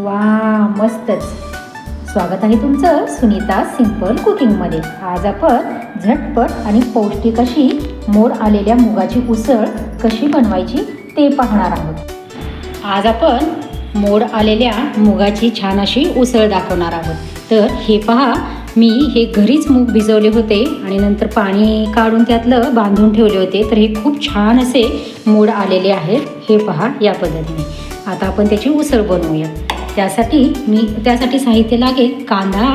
वा मस्तच. स्वागत आहे तुमचं सुनीता सिंपल कुकिंगमध्ये. आज आपण झटपट आणि पौष्टिक अशी मोड आलेल्या मुगाची उसळ कशी बनवायची ते पाहणार आहोत. आज आपण मोड आलेल्या मुगाची छान अशी उसळ दाखवणार आहोत. तर हे पहा मी हे घरीच मूग भिजवले होते आणि नंतर पाणी काढून त्यातलं बांधून ठेवले होते. तर हे खूप छान असे मोड आलेले आहेत. हे पहा या पद्धतीने. आता आपण त्याची उसळ बनवूया. त्यासाठी मी त्यासाठी साहित्य लागेल कांदा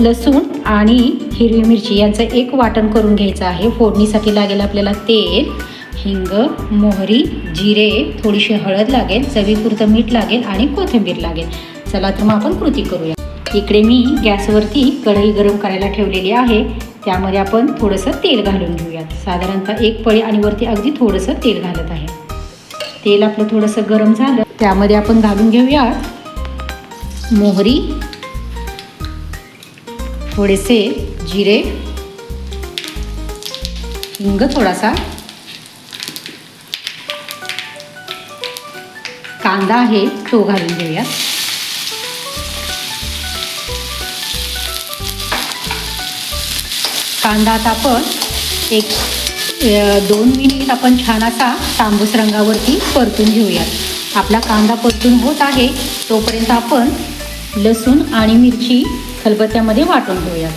लसूण आणि हिरवी मिरची यांचं एक वाटण करून घ्यायचं आहे. फोडणीसाठी लागेल आपल्याला तेल हिंग मोहरी जिरे थोडीशी हळद लागेल चवीपुरतं मीठ लागेल आणि कोथिंबीर लागेल. चला तर मग आपण कृती करूया. इकडे मी गॅसवरती कढई गरम करायला ठेवलेली आहे. त्यामध्ये आपण थोडंसं तेल घालून घेऊयात. साधारणतः एक पळी आणि वरती अगदी थोडंसं तेल घालत आहे. तेल आपलं थोडंसं गरम झालं त्यामध्ये आपण घालून घेऊया मोहरी थोडेसे जिरे हिंग थोडासा कांदा आहे तो घालून घेऊयात कांदा आता आपण एक दोन मिनिट आपण छान असा तांबूस रंगावरती परतून घेऊयात. आपला कांदा परतून होत आहे तोपर्यंत आपण लसूण आणि मिरची खलबत्त्यामध्ये वाटून घेऊयात.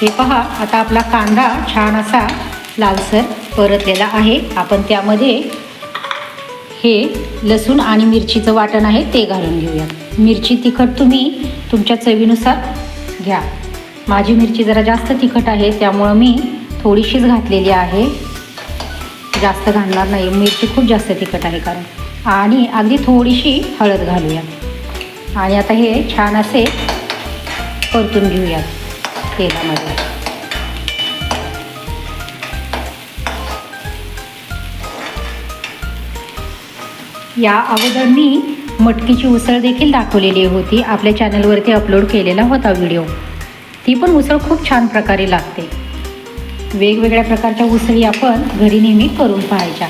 हे पहा आता आपला कांदा छान असा लालसर परतलेला आहे. आपण त्यामध्ये हे लसूण आणि मिरचीचं वाटण आहे ते घालून घेऊयात. मिरची तिखट तुम्ही तुमच्या चवीनुसार घ्या. माझी मिरची जरा जास्त तिखट आहे त्यामुळं मी थोडीशीच घातलेली आहे. जास्त घालणार नाही. मिरची खूप जास्त तिखट आहे कारण. आणि अगदी थोडीशी हळद घालूया. आणि आता हे छान असे परतून घेऊयात तेलामध्ये. या अगोदर मी मटकीची उसळ देखील दाखवलेली होती. आपल्या चॅनलवरती अपलोड केलेला होता व्हिडिओ ती पण उसळ खूप छान प्रकारे लागते. वेगवेगळ्या प्रकारच्या उसळी आपण घरी नेहमी करून पाहायच्या.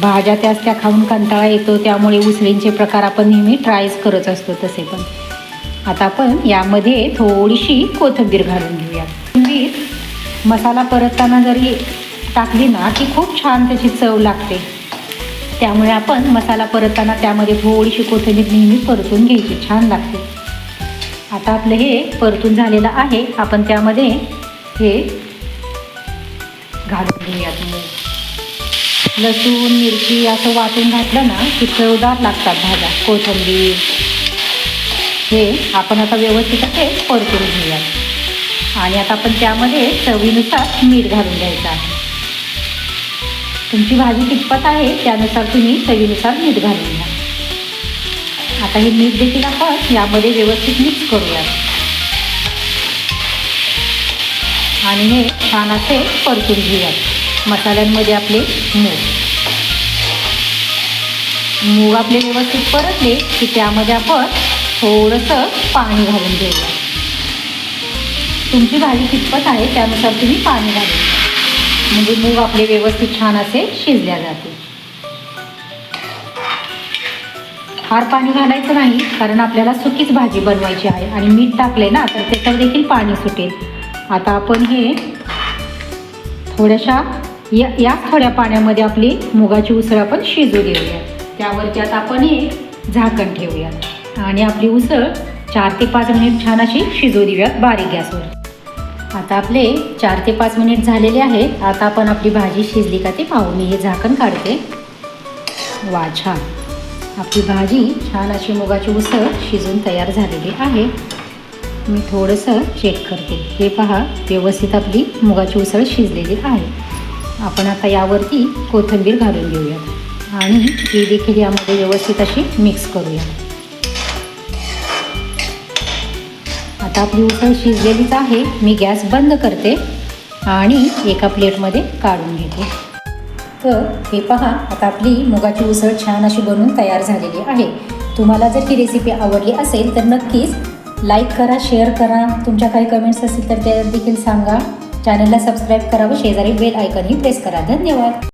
भाज्या त्याच त्या खाऊन कंटाळा येतो त्यामुळे उसळींचे प्रकार आपण नेहमी ट्रायच करत असतो तसे पण. आता आपण यामध्ये थोडीशी कोथिंबीर घालून घेऊया. कोथिंबीर मसाला परतताना जरी टाकली ना की खूप छान त्याची चव लागते. त्यामुळे आपण मसाला परतताना त्यामध्ये थोडीशी कोथिंबीर नेहमी परतून घ्यायची छान लागते. आता आपलं हे परतून झालेलं आहे आपण त्यामध्ये हे घालून घेऊयात मूग लसूण मिरची असं वाटून घातलं ना की चवदार लागतात भाज्या. कोथिंबीर. हे आपण आता व्यवस्थित असे परतून घेऊयात. आणि आता आपण त्यामध्ये चवीनुसार मीठ घालून घ्यायचं आहे. तुमची भाजी कितपत आहे त्यानुसार तुम्ही चवीनुसार मीठ घालून घ्या. आता हे मीठ देखील आपण यामध्ये व्यवस्थित मिक्स करूयात. आणि हे छान असे परतून घेऊयात मसाल्यांमध्ये आपले मूग. मूग आपले व्यवस्थित परतले की त्यामध्ये आपण थोडंसं पाणी घालून घेऊया. तुमची भाजी कितपत आहे त्यानुसार तुम्ही पाणी घालून घ्या. म्हणजे मूग आपले व्यवस्थित छान असे शिजल्या जाते फार पाणी घालायचं नाही कारण आपल्याला सुकीच भाजी बनवायची आहे आणि मीठ टाकले ना तर त्याच्यावर देखील पाणी सुटेल. आता आपण हे थोड्याशा या या थोड्या पाण्यामध्ये आपली मुगाची उसळ आपण शिजू देऊया. त्यावरती आता आपण हे झाकण ठेवूयात. आणि आपली उसळ चार ते पाच मिनिट छान अशी शिजू देऊयात बारीक गॅसवर. आता आपले चार ते पाच मिनिट झालेले आहेत. आता आपण आपली भाजी शिजली का ते पाहू मी हे झाकण काढते. वा छान. आपली भाजी छान अशी मुगाची उसळ शिजून तयार झालेली आहे. मी थोडंसं चेक करते. हे पहा व्यवस्थित आपली मुगाची उसळ शिजलेली आहे. आपण आता यावरती कोथिंबीर घालून घेऊयात आणि ही देखील यामध्ये व्यवस्थित अशी मिक्स करूया. आता आपली उसळ शिजलेलीच आहे. मी गॅस बंद करते आणि एका प्लेटमध्ये काढून घेते. तर हे पहा आता आपली मुगाची उसळ छान अशी बनवून तयार झालेली आहे. तुम्हाला जर ही रेसिपी आवडली असेल तर नक्कीच लाईक करा शेअर करा. तुमच्या काही कमेंट्स असतील तर त्या देखील सांगा. चॅनलला सबस्क्राईब करा व शेजारी बेल आयकनही प्रेस करा. धन्यवाद.